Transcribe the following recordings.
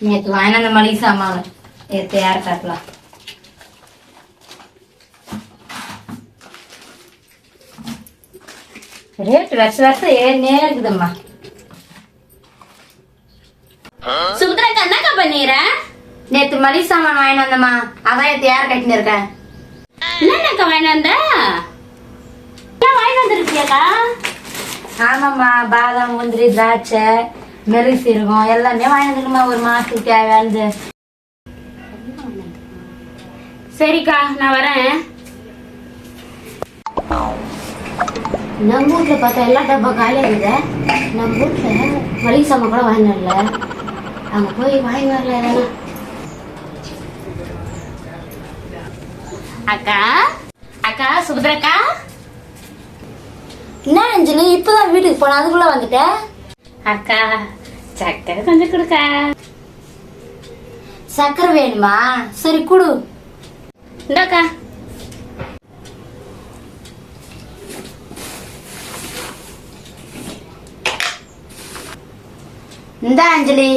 நேற்று வாங்கின அந்த மளிகை சாமான் நேற்று யார் காட்டலாம் ரேட் வருஷம் வருஷம் ஏறினே இருக்குதும்மா. சுபத்ராக்கா என்னக்கா பண்ணிடுற நேற்று மளிகை சாமான் வாங்கிட்டு வந்தம்மா. அதான் நேற்று யார் கட்டின்னு இருக்கேன். என்னக்கா வாங்கிட்டு வந்த? வாங்கிட்டு வந்திருக்கியாக்கா? ஆமாம்மா பாதாம் முந்திரி திராட்சை மெருகு சீரகம் எல்லாமே வாங்கிக்கணுமா ஒரு மாசத்துக்கு தேவையானது. சரிக்கா நான் வரேன். நம்ம வீட்ல பார்த்தா எல்லா டப்பா காலியாக இருக்குது. நம்ம வீட்ல மளிகை சாமான் கூட வாங்கி வரல. அங்கே போய் வாங்கி வரல. எதனா அக்கா அக்கா சுபத்ரக்கா. என்ன அஞ்சலி இப்பதான் வீட்டுக்கு போன அதுக்குள்ள வந்துட்ட? அக்கா சக்கரை கொஞ்சம் கொடுக்கா. சக்கரை வேணுமா? சரி குடு. இந்தாக்கா. இந்த அஞ்சலி.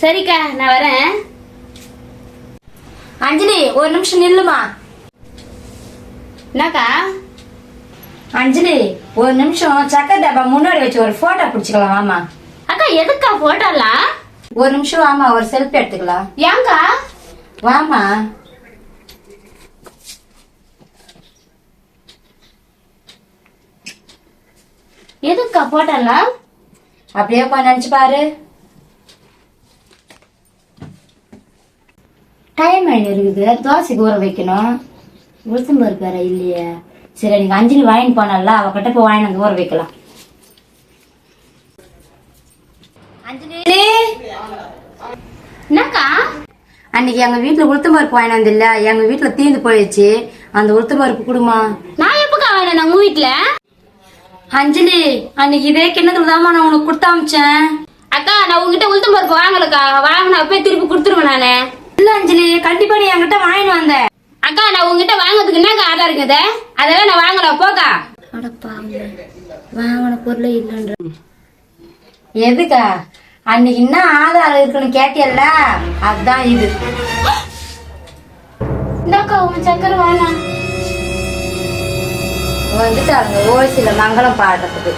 சரிக்கா நான் வரேன். அஞ்சலி ஒரு நிமிஷம் நில்லுமா? என்னக்கா அஞ்சலி ஒரு நிமிஷம் சக்கரை டப்பா முன்னாடி வச்சு ஒரு போட்டோ பிடிச்சிக்கலாம் வாமா அக்கா எதுக்கா போட்டோலாம் ஒரு நிமிஷம் வாமா ஒரு செல்ஃபி எடுத்துக்கலாம். ஏங்கா? வாமா எதுக்கா போட்டோலாம் அப்படியே கொஞ்சம் நினைச்சு பாரு. டைம் ஆயிடு இருக்குது? தோசைக்கு ஊற வைக்கணும். உளுத்தம் பருப்பு வேற இல்லையே. சரி நீங்க அஞ்சலி வாங்கிட்டு போனல அவகிட்ட போய் வாங்கி வந்து ஊற வைக்கலாம். அஞ்சலி! என்னக்கா? அன்னைக்கு எங்க வீட்டுல உளுத்தம் பருப்பு வாங்கிட்டு வந்தில்ல எங்க வீட்டுல தீந்து போயிடுச்சு. அந்த உளுத்தம் பருப்பு கொடுமா. நான் எப்பக்கா வாங்கினேன்? உங்க வீட்டுல? அஞ்சலி அன்னைக்கு இதே கிண்ணத்துல தாமா நான் உனக்கு கொடுத்து அமிச்சேன்? அக்கா நான் உங்ககிட்ட உளுத்தம் பருப்பு வாங்கலக்கா. வாங்கின அப்பயே திருப்பி கொடுத்துருவேன் நானு. இல்ல அஞ்சலி கண்டிப்பா நீ என்கிட்ட வாங்கிட்டு வந்த. அக்கா நான் உங்ககிட்ட வாங்குறதுக்கு என்னக்கா ஆதாரம் இருக்குது? அதெல்லாம் நான் வாங்கல போக்கா. வாங்கின பொருளே இல்லைன்ற. எதுக்கா? அன்னைக்கு என்ன ஆதாரம் இருக்குன்னு கேட்டியல்ல? அதுதான் இது. இந்தாக்கா உன் சக்கரை வேணாம் வந்துட்டாங்க ஓசில மங்களம் பாடுறதுக்கு.